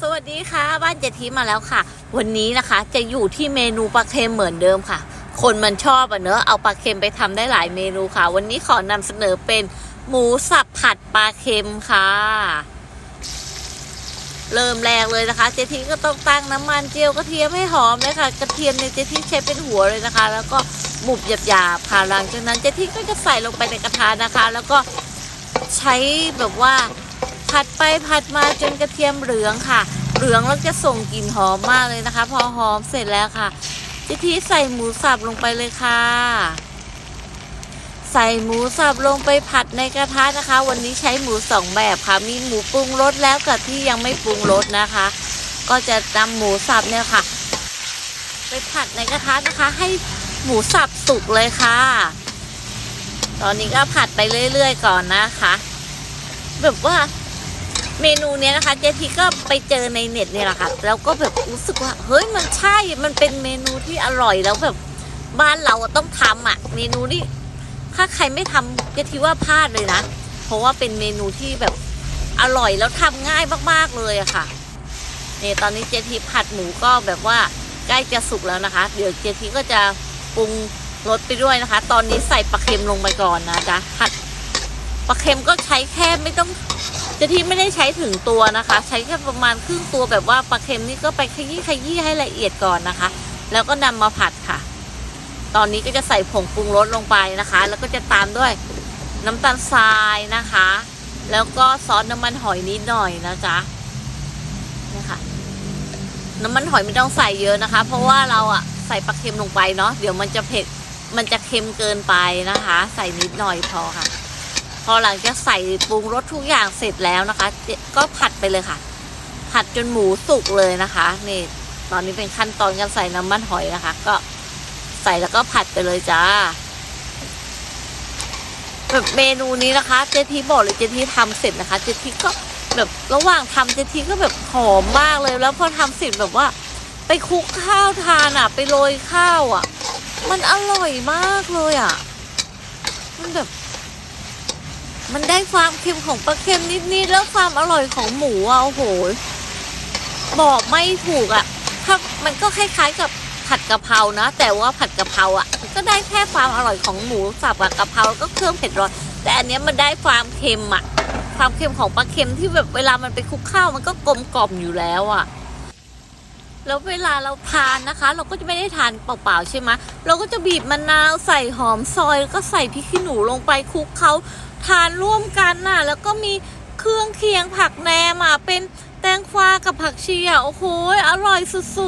สวัสดีค่ะบ้านเจทีมาแล้วค่ะ วันนี้นะคะจะอยู่ที่เมนูปลาเค็มเหมือนเดิมค่ะ คนมันชอบอะเนอะเอาปลาเค็มไปทำได้หลายเมนูค่ะ วันนี้ขอนำเสนอเป็นหมูสับผัดปลาเค็มค่ะ เริ่มแรกเลยนะคะ เจทีก็ต้องตั้งน้ำมันเจียวกระเทียมให้หอมเลยค่ะ กระเทียมเนี่ยเจทีใช้เป็นหัวเลยนะคะ แล้วก็หมุบหยาบๆค่ะหลังจากนั้นเจทีก็จะใส่ลงไปในกระทะนะคะ แล้วก็ใช้แบบว่า ผัดไปผัดมาจนกระเทียมเหลืองค่ะ เหลืองแล้วจะส่งกลิ่นหอมมากเลยนะคะ พอหอมเสร็จแล้วค่ะจิทีใส่หมูสับลงไปเลยค่ะ ใส่หมูสับลงไปผัดในกระทะนะคะ วันนี้ใช้หมูสองแบบค่ะ มีหมูปรุงรสแล้วกับที่ยังไม่ปรุงรสนะคะ ก็จะนำหมูสับเนี่ยค่ะ ไปผัดในกระทะนะคะ ให้หมูสับสุกเลยค่ะ ตอนนี้ก็ผัดไปเรื่อยๆก่อนนะคะ แบบว่า เมนูเนี้ยนะคะเจทีก็ไปเจอในเน็ตเนี่ยแหละค่ะแล้วก็แบบรู้สึกว่าเฮ้ยมันใช่มันเป็นเมนูที่อร่อยแล้วแบบบ้านเราต้องทำอะ เมนูนี้ถ้าใครไม่ทำเจทีว่าพลาดเลยนะ เพราะว่าเป็นเมนูที่แบบอร่อยแล้วทำง่ายมากๆเลยอะค่ะเนี่ยตอนนี้เจทีผัดหมูก็แบบว่าใกล้จะสุกแล้วนะคะ เดี๋ยวเจทีก็จะปรุงรสไปด้วยนะคะ ตอนนี้ใส่ปลาเค็มลงไปก่อนนะจ๊ะผัด ปลาเค็มก็ใช้แค่ไม่ต้องจะที่ไม่ได้ใช้ถึงตัวนะคะ ใช้แค่ประมาณครึ่งตัวแบบว่าปลาเค็มนี่ก็ไปขยี้ขยี้ให้ละเอียดก่อนนะคะ แล้วก็นำมาผัดค่ะ ตอนนี้ก็จะใส่ผงปรุงรสลงไปนะคะ แล้วก็จะตามด้วยน้ำตาลทรายนะคะ แล้วก็ซอสน้ำมันหอยนิดหน่อยนะจ๊ะนี่ค่ะน้ำมันหอยไม่ต้องใส่เยอะนะคะ เพราะว่าเราอะใส่ปลาเค็มลงไปเนาะเดี๋ยวมันจะเผ็ดมันจะเค็มเกินไปนะคะ ใส่นิดหน่อยพอค่ะ พอหลังจากใส่ปรุงรสทุกอย่างเสร็จแล้วนะคะ ก็ผัดไปเลยค่ะ ผัดจนหมูสุกเลยนะคะ นี่ ตอนนี้เป็นขั้นตอนการใส่น้ำมันหอยนะคะ ก็ใส่แล้วก็ผัดไปเลยจ้าแบบเมนูนี้นะคะ เจทีบอกเลยเจทีทำเสร็จนะคะ เจทีก็แบบระหว่างทำเจทีก็แบบหอมมากเลยแล้วพอทำเสร็จแบบว่า ไปคลุกข้าวทานอะ ไปโรยข้าวอะ มันอร่อยมากเลยอะ มันแบบ มันได้ความเค็มของปลาเค็มนิดๆแล้วความอร่อยของหมูอะโอ้โหบอกไม่ถูกอะถ้ามันก็คล้ายๆกับผัดกะเพรานะ แต่ว่าผัดกะเพราอะ ก็ได้แค่ความอร่อยของหมูสับกับกะเพราแล้วก็เครื่องเผ็ดร้อนแต่อันนี้มันได้ความเค็มอะ ความเค็มของปลาเค็มที่แบบเวลามันไปคลุกข้าวมันก็กลมกล่อมอยู่แล้วอะแล้วเวลาเราทานนะคะ เราก็จะไม่ได้ทานเปล่าๆใช่ไหมเราก็จะบีบมะนาวใส่หอมซอยแล้วก็ใส่พริกขี้หนูลงไปคลุกเขา ทานร่วมกันน่ะ แล้วก็มีเครื่องเคียงผักแหนมอะเป็นแตงกวากับผักชีอะโอ้โหอร่อยสุดๆ